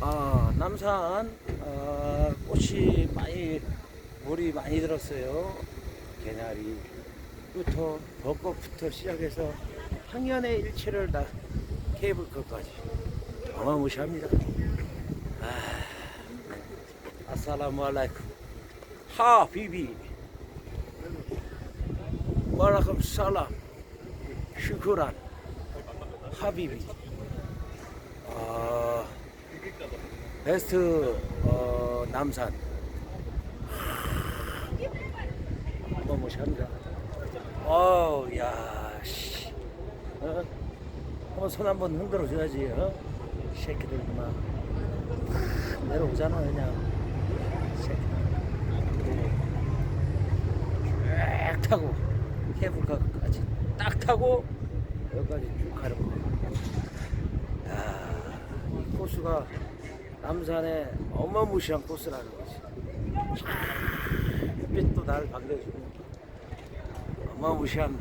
아, 남산 아, 꽃이 많이 물이 많이 들었어요. 개나리부터 벚꽃부터 시작해서 향연의 일치를 다 케이블카까지 어마무시합니다. 아, 아살라무 알라이쿰 하 비비. 와라쿰 살람. 슈크란. 하비비 아, 베스트 어, 남산 한번 모시합니다. 어우 야 씨. 어? 한번 손 한번 흔들어 줘야지 어? 이 새끼들 그만 내려오잖아 그냥 새끼들 쭉 타고 케이블카까지 딱 타고 여기까지 쭉 가는 거야 야, 이 코스가 남산에 어마무시한 코스라는 거지. 햇빛도 나를 반겨주고 어마무시한